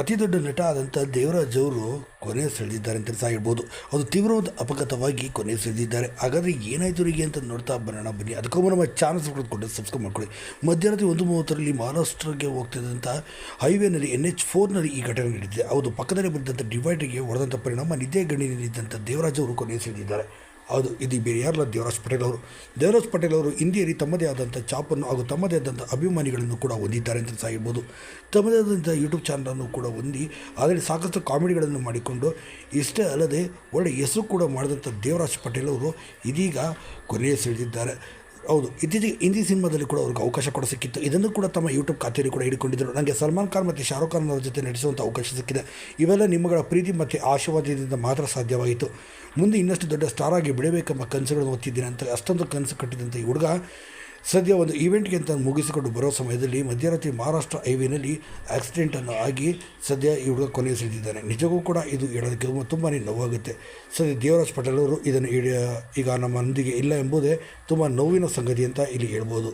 ಅತಿ ದೊಡ್ಡ ನಟ ಆದಂಥ ದೇವರಾಜ್ ಅವರು ಕೊನೆ ಸೆಳೆದಿದ್ದಾರೆ ಅಂತ ಹೇಳ್ಬೋದು ಅದು ತೀವ್ರವಾದ ಅಪಘಾತವಾಗಿ ಕೊನೆ ಸೆಳೆದಿದ್ದಾರೆ. ಹಾಗಾದರೆ ಏನಾಯಿತು ಅವರಿಗೆ ಅಂತ ನೋಡ್ತಾ ಬರೋಣ ಬನ್ನಿ. ಅದಕ್ಕೂ ನಮ್ಮ ಚಾನಲ್ ಕೊಟ್ಟು ಸಬ್ಸ್ಕ್ರೈಬ್ ಮಾಡ್ಕೊಳ್ಳಿ. ಮಧ್ಯರಾತ್ರಿ ಒಂದು ಮೂವತ್ತರಲ್ಲಿ ಮಹಾರಾಷ್ಟ್ರಕ್ಕೆ ಹೋಗ್ತಿದ್ದಂಥ ಹೈವೇನಲ್ಲಿ ಎನ್ ಎಚ್ ಫೋರ್ನಲ್ಲಿ ಈ ಘಟನೆ ನಡೆದಿದೆ. ಹೌದು, ಪಕ್ಕದಲ್ಲಿ ಬಂದಂಥ ಡಿವೈಡರ್ಗೆ ಹೊಡೆದಂಥ ಪರಿಣಾಮ ನಿದ್ದೆ ಗಣ್ಯನಿದ್ದಂಥ ದೇವರಾಜ್ ಅವರು ಕೊನೆ ಸೆಳೆದಿದ್ದಾರೆ. ಹೌದು ಇದು ಬೇರೆ ಯಾರಲ್ಲ ದೇವರಾಜ್ ಪಟೇಲ್ ಅವರು. ದೇವರಾಜ್ ಪಟೇಲ್ ಅವರು ಹಿಂದಿಯಲ್ಲಿ ತಮ್ಮದೇ ಆದಂಥ ಚಾಪನ್ನು ಹಾಗೂ ತಮ್ಮದೇ ಆದಂಥ ಅಭಿಮಾನಿಗಳನ್ನು ಕೂಡ ಹೊಂದಿದ್ದಾರೆ ಅಂತ ಸಹ ಹೇಳ್ಬೋದು. ತಮ್ಮದೇ ಆದಂಥ ಯೂಟ್ಯೂಬ್ ಚಾನಲನ್ನು ಕೂಡ ಹೊಂದಿ ಅದರಲ್ಲಿ ಸಾಕಷ್ಟು ಕಾಮಿಡಿಗಳನ್ನು ಮಾಡಿಕೊಂಡು, ಇಷ್ಟೇ ಅಲ್ಲದೆ ಒಳ್ಳೆಯ ಹೆಸರು ಕೂಡ ಮಾಡಿದಂಥ ದೇವರಾಜ್ ಪಟೇಲ್ ಅವರು ಇದೀಗ ಕೊನೆಯ ಸೆಳೆದಿದ್ದಾರೆ. ಹೌದು. ಇತ್ತೀಚೆಗೆ ಹಿಂದಿ ಸಿನಿಮಾದಲ್ಲಿ ಕೂಡ ಅವ್ರಿಗೆ ಅವಕಾಶ ಕೂಡ ಸಿಕ್ಕಿತ್ತು. ಇದನ್ನು ಕೂಡ ತಮ್ಮ ಯೂಟ್ಯೂಬ್ ಖಾತೆಯಲ್ಲಿ ಕೂಡ ಹಿಡ್ಕೊಂಡಿದ್ದರು ನನಗೆ ಸಲ್ಮಾನ್ ಖಾನ್ ಮತ್ತು ಶಾರುಖ್ ಖಾನ್ ಅವರ ಜೊತೆ ನಡೆಸುವಂಥ ಅವಕಾಶ ಸಿಕ್ಕಿದೆ. ಇವೆಲ್ಲ ನಿಮ್ಮಗಳ ಪ್ರೀತಿ ಮತ್ತು ಆಶೀರ್ವಾದದಿಂದ ಮಾತ್ರ ಸಾಧ್ಯವಾಯಿತು. ಮುಂದೆ ಇನ್ನಷ್ಟು ದೊಡ್ಡ ಸ್ಟಾರ್ ಆಗಿ ಬಿಡಬೇಕೆಂಬ ಕನಸುಗಳನ್ನು ಓದ್ತಿದ್ದೀನಿ ಅಂತ, ಅಷ್ಟೊಂದು ಕನಸು ಕಟ್ಟಿದಂಥ ಈ ಹುಡುಗ ಸದ್ಯ ಒಂದು ಈವೆಂಟ್ಗೆ ಅಂತ ಮುಗಿಸಿಕೊಂಡು ಬರೋ ಸಮಯದಲ್ಲಿ ಮಧ್ಯರಾತ್ರಿ ಮಹಾರಾಷ್ಟ್ರ ಹೈವೇನಲ್ಲಿ ಆಕ್ಸಿಡೆಂಟನ್ನು ಆಗಿ ಸದ್ಯ ಈ ಹುಡುಗ ಕೊನೆ ಸೆಳೆದಿದ್ದಾನೆ. ನಿಜಕ್ಕೂ ಕೂಡ ಇದು ಹೇಳೋದಕ್ಕೆ ತುಂಬಾ ನೋವಾಗುತ್ತೆ. ಸದ್ಯ ದೇವರಾಜ್ ಪಟೇಲ್ ಅವರು ಇದನ್ನು ಈಗ ಈಗ ನಮ್ಮೊಂದಿಗೆ ಇಲ್ಲ ಎಂಬುದೇ ತುಂಬ ನೋವಿನ ಸಂಗತಿ ಅಂತ ಇಲ್ಲಿ ಹೇಳ್ಬೋದು.